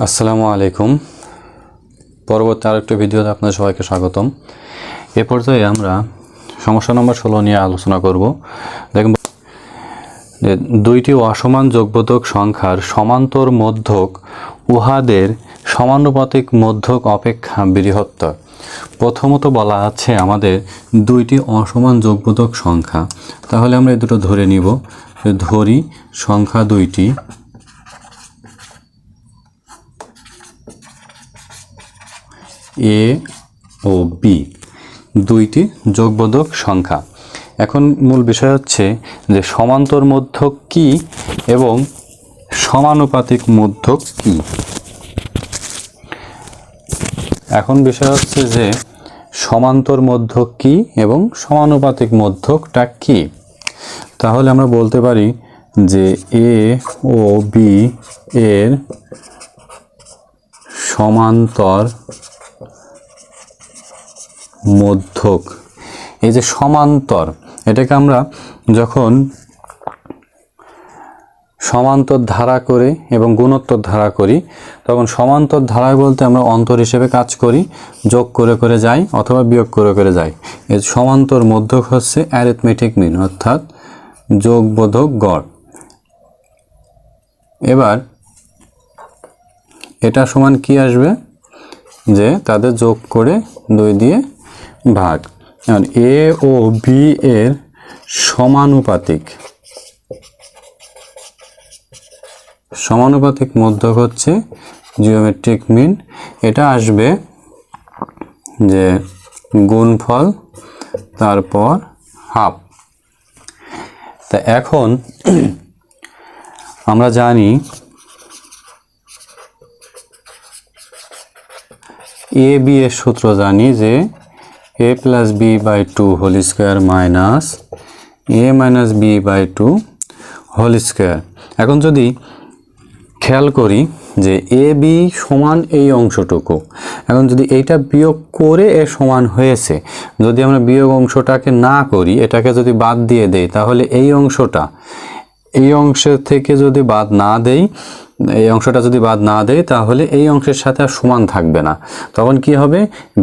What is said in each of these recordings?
আসসালামু আলাইকুম। পরবর্তী আরেকটি ভিডিওতে আপনাদের সবাইকে স্বাগতম। এ পর্যায়ে আমরা সমস্যা নম্বর ষোলো নিয়ে আলোচনা করব। দেখুন, যে দুইটি অসমান যোগবোধক সংখ্যার সমান্তর মধ্যক উহাদের সমানুপাতিক মধ্যক অপেক্ষা বৃহত্তর। প্রথমত বলা আছে আমাদের দুইটি অসমান যোগবোধক সংখ্যা। তাহলে আমরা এই দুটো ধরে নিব। ধরি, সংখ্যা দুইটি এ ও বি দুইটি যোগবোধক সংখ্যা। এখন মূল বিষয় হচ্ছে যে সমান্তর মধ্যক কি এবং সমানুপাতিক মধ্যক কি? এখন বিষয় হচ্ছে যে সমান্তর মধ্যক কি এবং সমানুপাতিক মধ্যকটা কি? তাহলে আমরা বলতে পারি যে এ ও বি এর সমান্তর মধ্যক। এই যে সমান্তর, এটাকে আমরা যখন সমান্তর ধারা করে এবং গুণোত্তর ধারা করি, তখন সমান্তর ধারা বলতে আমরা অন্তর হিসেবে কাজ করি, যোগ করে করে যাই অথবা বিয়োগ করে করে যাই। এই সমান্তর মধ্যক হচ্ছে অ্যারিথমেটিক মিন অর্থাৎ যোগবোধক গড়। এবার এটা সমান কি আসবে? যে তাদের যোগ করে দুই দিয়ে ভাগ। এখন এ ও বি এর সমানুপাতিক। সমানুপাতিক মধ্যক হচ্ছে জিওমেট্রিক মিন এটা আসবে যে গুণফল, তারপর হাফ তা এখন আমরা জানি এ বি এর সূত্র জানি যে A plus B by two whole square minus A minus B by two whole square এখন যদি খেয়াল করি যে এ বি সমান এই অংশটুকু, এখন যদি এইটা বিয়োগ করে এ সমান হয়েছে, যদি আমরা বিয়োগ অংশটাকে না করি, এটাকে যদি বাদ দিয়ে দেই, তাহলে এই অংশটা এই অংশের থেকে যদি বাদ না দেই, এই অংশটা যদি বাদ না দেয় তাহলে এই অংশের সাথে আর সমান থাকবে না। তখন কি হবে?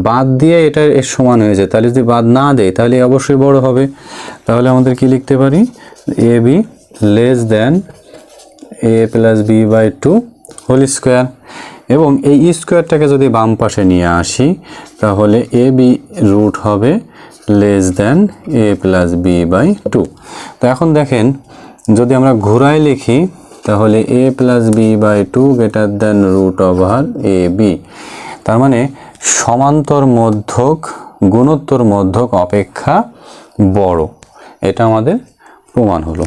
বাদ দিয়ে এটা এর সমান হয়ে যায়। তাহলে যদি বাদ না দেয় তাহলে অবশ্যই বড় হবে। তাহলে আমাদের কি লিখতে পারি? A B less than A plus B by two whole square. এবং এই স্কোয়ারটাকে যদি বাম পাশে নিয়ে আসি, তাহলে এ বি রুট হবে less than A plus B by two. তো এখন দেখেন যদি আমরা ঘোরায় লিখি, তাহলে A plus B by two greater than root over A B তার মানে সমান্তর মধ্যক, গুণোত্তর মধ্যক অপেক্ষা বড়। এটা আমাদের প্রমাণ হলো।